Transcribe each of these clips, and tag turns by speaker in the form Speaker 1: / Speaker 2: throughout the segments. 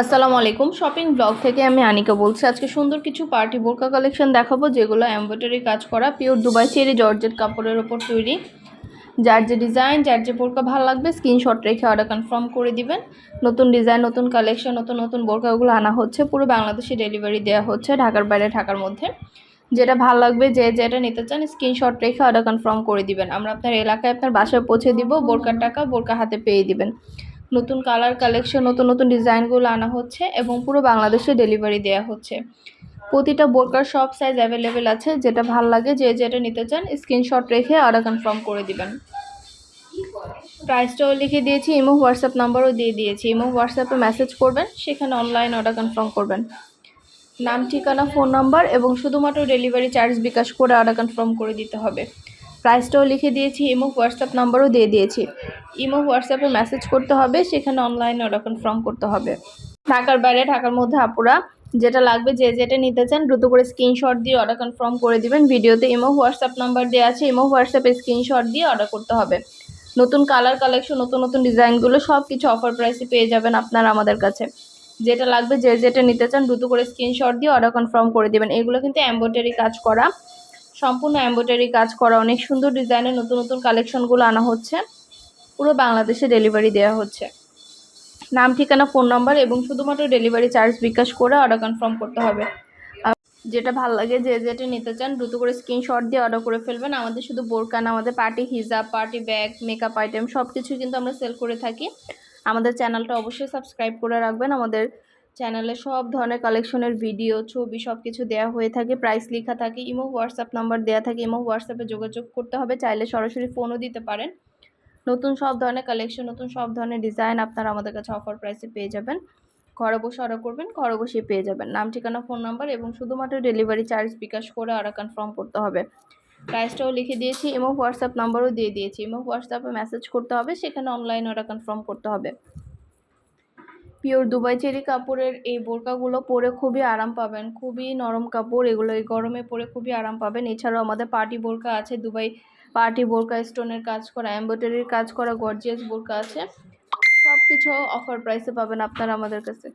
Speaker 1: আসসালামু আলাইকুম। Shopping blog থেকে আমি আনিকা বলছি। আজকে সুন্দর কিছু পার্টি বোরকা কালেকশন দেখাবো, যেগুলো এমব্রয়ডারি কাজ করা পিওর দুবাই চেরি জর্জেট কাপড়ের ওপর তৈরি। যার যে ডিজাইন যার যে বোরকা ভালো লাগবে স্ক্রিনশট রেখে অর্ডার কনফার্ম করে দিবেন। নতুন ডিজাইন নতুন কালেকশন নতুন নতুন বোরকাগুলো আনা হচ্ছে। পুরো বাংলাদেশে ডেলিভারি দেওয়া হচ্ছে, ঢাকার বাইরে, ঢাকার মধ্যে। যেটা ভালো লাগবে, যে যেটা নিতে চান স্ক্রিনশট রেখে অর্ডার কনফার্ম করে দিবেন। আমরা আপনার এলাকায় আপনার বাসায় পৌঁছে দিব, বোরকার টাকা বোরকা হাতে পেয়ে দিবেন। নতুন কালার কালেকশন নতুন নতুন ডিজাইনগুলো আনা হচ্ছে এবং পুরো বাংলাদেশে ডেলিভারি দেওয়া হচ্ছে। প্রতিটা বোরকার সব সাইজ অ্যাভেলেবেল আছে, যেটা ভালো লাগে, যে যেটা নিতে চান স্ক্রিনশট রেখে অর্ডার কনফার্ম করে দিবেন। প্রাইসটাও লিখে দিয়েছি ইমো হোয়াটসঅ্যাপ নাম্বারও দিয়ে দিয়েছি। ইমো হোয়াটসঅ্যাপে মেসেজ করবেন, সেখানে অনলাইন অর্ডার কনফার্ম করবেন। নাম, ঠিকানা ফোন নাম্বার এবং শুধুমাত্র ডেলিভারি চার্জ বিকাশ করে অর্ডার কনফার্ম করে দিতে হবে। প্রাইসটাও লিখে দিয়েছি, ইমো হোয়াটসঅ্যাপ নাম্বারও দিয়ে দিয়েছি। ইমো হোয়াটসঅ্যাপে মেসেজ করতে হবে, সেখানে অনলাইনে অর্ডার কনফার্ম করতে হবে। ঢাকার বাইরে, ঢাকার মধ্যে আপুরা যেটা লাগবে, যে যেটা নিতে চান, দ্রুত করে স্ক্রিনশট দিয়ে অর্ডার কনফার্ম করে দিবেন। ভিডিওতে ইমো হোয়াটসঅ্যাপ নাম্বার দেওয়া আছে, ইমো হোয়াটসঅ্যাপে স্ক্রিনশট দিয়ে অর্ডার করতে হবে। নতুন কালার কালেকশন নতুন নতুন ডিজাইনগুলো সব কিছু অফার প্রাইসে পেয়ে যাবেন আপনারা আমাদের কাছে। যেটা লাগবে, যে যেটা নিতে চান, দ্রুত করে স্ক্রিনশট দিয়ে অর্ডার কনফার্ম করে দেবেন। এগুলো কিন্তু এম্ব্রয়ডারি কাজ করা। সম্পূর্ণ এম্ব্রয়ডারি কাজ করা, অনেক সুন্দর ডিজাইনের নতুন নতুন কালেকশনগুলো আনা হচ্ছে। পুরো বাংলাদেশে ডেলিভারি দেওয়া হচ্ছে। নাম, ঠিকানা ফোন নাম্বার এবং শুধুমাত্র ডেলিভারি চার্জ বিকাশ করে অর্ডার কনফার্ম করতে হবে। যেটা ভালো লাগে, যে যেটা নিতে চান, দ্রুত করে স্ক্রিনশট দিয়ে অর্ডার করে ফেলবেন। আমাদের শুধু বোরকান আমাদের পার্টি হিজাব পার্টি ব্যাগ মেকআপ আইটেম সব কিছু কিন্তু আমরা সেল করে থাকি। আমাদের চ্যানেলটা অবশ্যই সাবস্ক্রাইব করে রাখবেন। আমাদের চ্যানেলে সব ধরনের কালেকশনের ভিডিও, ছবি সব কিছু দেওয়া হয়ে থাকে। প্রাইস লেখা থাকে ইমো হোয়াটসঅ্যাপ নাম্বার দেওয়া থাকে। ইমো হোয়াটসঅ্যাপে যোগাযোগ করতে হবে। চাইলে সরাসরি ফোনও দিতে পারেন। নতুন সব ধরনের কালেকশন নতুন সব ধরনের ডিজাইন আপনারা আমাদের কাছে অফার প্রাইসে পেয়ে যাবেন। ঘরে বসে অর্ডার করবেন, ঘরে বসে পেয়ে যাবেন। নাম, ঠিকানা ফোন নাম্বার এবং শুধুমাত্র ডেলিভারি চার্জ বিকাশ করে অর্ডার কনফার্ম করতে হবে। প্রাইসটাও লিখে দিয়েছি ইমো হোয়াটসঅ্যাপ নাম্বারও দিয়ে দিয়েছি। ইমো হোয়াটসঅ্যাপে মেসেজ করতে হবে, সেখানে অনলাইন অর্ডার কনফার্ম করতে হবে। পিওর দুবাই চেরি কাপড়ের এই বোরকাগুলো পরে খুবই আরাম পাবেন। খুবই নরম কাপড়, এগুলো এই গরমে পরে খুবই আরাম পাবেন। এছাড়াও আমাদের পার্টি বোরকা আছে, দুবাই পার্টি বোরকা, স্টোনের কাজ করা, এম্ব্রয়ডারির কাজ করা, গর্জিয়াস বোরকা আছে। সব কিছু অফার প্রাইসে পাবেন আপনারা আমাদের কাছে।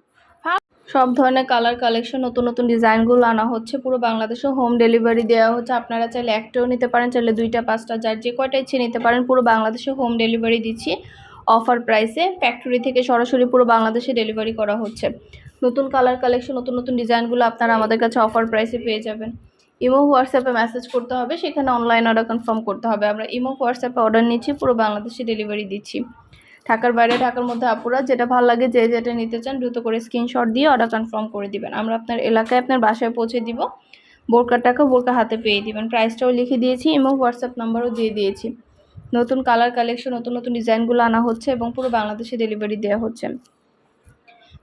Speaker 1: সব ধরনের কালার কালেকশন, নতুন নতুন ডিজাইনগুলো আনা হচ্ছে। পুরো বাংলাদেশে হোম ডেলিভারি দেওয়া হচ্ছে। আপনারা চাইলে একটাও নিতে পারেন, চাইলে দুইটা, পাঁচটা, যার যে কয়টা ইচ্ছে নিতে পারেন, পুরো বাংলাদেশে হোম ডেলিভারি দিচ্ছি। অফার প্রাইসে ফ্যাক্টরি থেকে সরাসরি পুরো বাংলাদেশে ডেলিভারি করা হচ্ছে। নতুন কালার কালেকশন নতুন নতুন ডিজাইনগুলো আপনারা আমাদের কাছে অফার প্রাইসে পেয়ে যাবেন। ইমো হোয়াটসঅ্যাপে মেসেজ করতে হবে, সেখানে অনলাইন অর্ডার কনফার্ম করতে হবে। আমরা ইমো হোয়াটসঅ্যাপে অর্ডার নিচ্ছি, পুরো বাংলাদেশে ডেলিভারি দিচ্ছি। ঢাকার বাইরে, ঢাকার মধ্যে আপুরা, যেটা ভালো লাগে, যে যেটা নিতে চান, দ্রুত করে স্ক্রিনশট দিয়ে অর্ডার কনফার্ম করে দিবেন। আমরা আপনার এলাকায় আপনার বাসায় পৌঁছে দিব। বোরকার টাকা বোরকা হাতে পেয়ে দিবেন। প্রাইসটাও লিখে দিয়েছি ইমো হোয়াটসঅ্যাপ নাম্বারও দিয়ে দিয়েছি। নতুন কালার কালেকশন নতুন নতুন ডিজাইনগুলো আনা হচ্ছে এবং পুরো বাংলাদেশে ডেলিভারি দেওয়া হচ্ছে।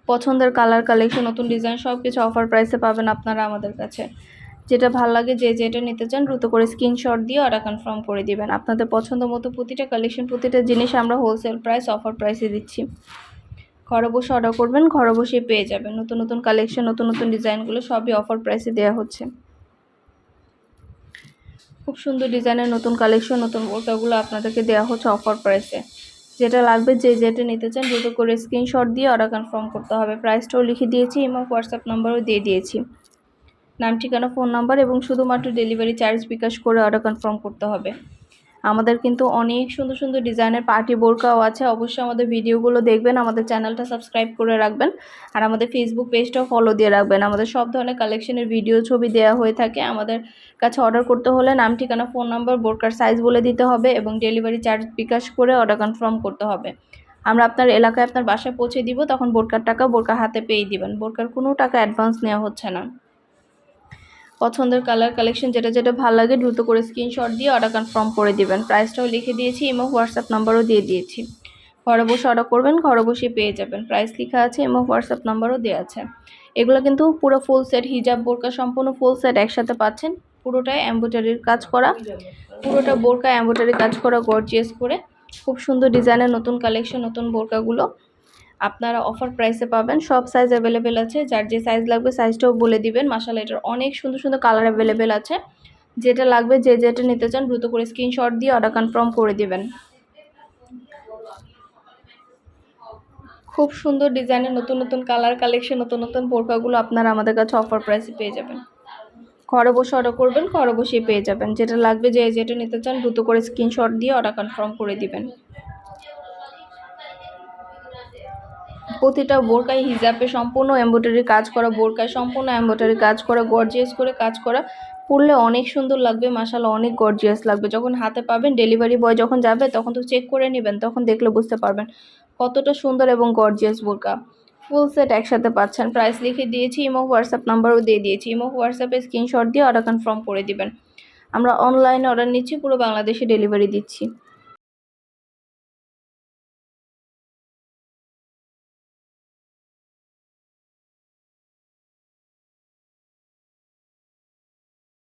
Speaker 1: পছন্দের কালার কালেকশন নতুন ডিজাইন সব কিছু অফার প্রাইসে পাবেন আপনারা আমাদের কাছে। যেটা ভালো লাগে যে যেটা নিতে চান দ্রুত করে স্ক্রিনশট দিয়ে অর্ডার কনফার্ম করে দিবেন। আপনাদের পছন্দ মতো প্রতিটা কালেকশন প্রতিটা জিনিস আমরা হোলসেল প্রাইস অফার প্রাইসে দিচ্ছি। ঘরে বসে অর্ডার করবেন, ঘরে বসে পেয়ে যাবেন। নতুন নতুন কালেকশন নতুন নতুন ডিজাইনগুলো সবই অফার প্রাইসে দেওয়া হচ্ছে। খুব সুন্দর ডিজাইনের নতুন কালেকশন নতুন বোরকাগুলো আপনাদেরকে দেওয়া হচ্ছে অফার প্রাইসে যেটা লাগবে যে যেটা নিতে চান দ্রুত করে স্ক্রিনশট দিয়ে অর্ডার কনফার্ম করতে হবে। প্রাইসটাও লিখে দিয়েছি এবং হোয়াটসঅ্যাপ নাম্বারও দিয়ে দিয়েছি। নাম, ঠিকানা ফোন নাম্বার এবং শুধুমাত্র ডেলিভারি চার্জ বিকাশ করে অর্ডার কনফার্ম করতে হবে। আমাদের কিন্তু অনেক সুন্দর সুন্দর ডিজাইনের পার্টি বোরকাও আছে। অবশ্যই আমাদের ভিডিওগুলো দেখবেন, আমাদের চ্যানেলটা সাবস্ক্রাইব করে রাখবেন আর আমাদের ফেসবুক পেজটাও ফলো দিয়ে রাখবেন। আমাদের সব ধরনের কালেকশনের ভিডিও ছবি দেওয়া হয়ে থাকে। আমাদের কাছে অর্ডার করতে হলে নাম, ঠিকানা ফোন নাম্বার বোরকার সাইজ বলে দিতে হবে এবং ডেলিভারি চার্জ বিকাশ করে অর্ডার কনফার্ম করতে হবে। আমরা আপনার এলাকায় আপনার বাসায় পৌঁছে দিব, তখন বোরকার টাকা বোরকা হাতে পেয়ে দিবেন। বোরকার কোনো টাকা অ্যাডভান্স নেওয়া হচ্ছে না। পছন্দের কালার কালেকশন যেটা যেটা ভালো লাগে দ্রুত করে স্ক্রিনশট দিয়ে অর্ডার কনফার্ম করে দিবেন। প্রাইসটাও লিখে দিয়েছি এবং হোয়াটসঅ্যাপ নাম্বারও দিয়ে দিয়েছি। ঘরে বসে অর্ডার করবেন, ঘরে বসে পেয়ে যাবেন। প্রাইস লেখা আছে এবং হোয়াটসঅ্যাপ নাম্বারও দেওয়া আছে। এগুলো কিন্তু পুরো ফুল সেট হিজাব বোরকা সম্পূর্ণ ফুল সেট একসাথে পাচ্ছেন। পুরোটাই এম্ব্রয়ডারির কাজ করা। পুরোটা বোরকা এম্ব্রয়ডারি কাজ করা গর্জিয়াস করে। খুব সুন্দর ডিজাইনের নতুন কালেকশন নতুন বোরকাগুলো আপনারা অফার প্রাইসে পাবেন। সব সাইজ অ্যাভেলেবেল আছে। যার যে সাইজ লাগবে সাইজটাও বলে দিবেন। মাসাল এটার অনেক সুন্দর সুন্দর কালার অ্যাভেলেবেল আছে। যেটা লাগবে যে যেটা নিতে চান, দ্রুত করে স্ক্রিনশট দিয়ে অর্ডার কনফার্ম করে দিবেন। খুব সুন্দর ডিজাইনের নতুন নতুন কালার কালেকশন নতুন নতুন বোরকাগুলো আপনারা আমাদের কাছে অফার প্রাইসে পেয়ে যাবেন। ঘরে বসে অর্ডার করবেন, ঘরে বসেই পেয়ে যাবেন। যেটা লাগবে যে যেটা নিতে চান, দ্রুত করে স্ক্রিনশট দিয়ে অর্ডার কনফার্ম করে দিবেন। প্রতিটা বোরকায় হিজাবে সম্পূর্ণ এমব্রয়ডারি কাজ করা, বোরকায় সম্পূর্ণ এমব্রয়ডারি কাজ করা গর্জিয়াস করে কাজ করা। পরলে অনেক সুন্দর লাগবে মাসাল্লাহ অনেক গর্জিয়াস লাগবে। যখন হাতে পাবেন ডেলিভারি বয় যখন যাবে, তখন তো চেক করে নেবেন, তখন দেখলে বুঝতে পারবেন কতটা সুন্দর এবং গর্জিয়াস বোরকা। ফুল সেট একসাথে পাচ্ছেন। প্রাইস লিখে দিয়েছি ইমো হোয়াটসঅ্যাপ নাম্বারও দিয়ে দিয়েছি। ইমো হোয়াটসঅ্যাপে স্ক্রিনশট দিয়ে অর্ডার কনফার্ম করে দিবেন। আমরা অনলাইনে অর্ডার নিচ্ছি, পুরো বাংলাদেশে ডেলিভারি দিচ্ছি।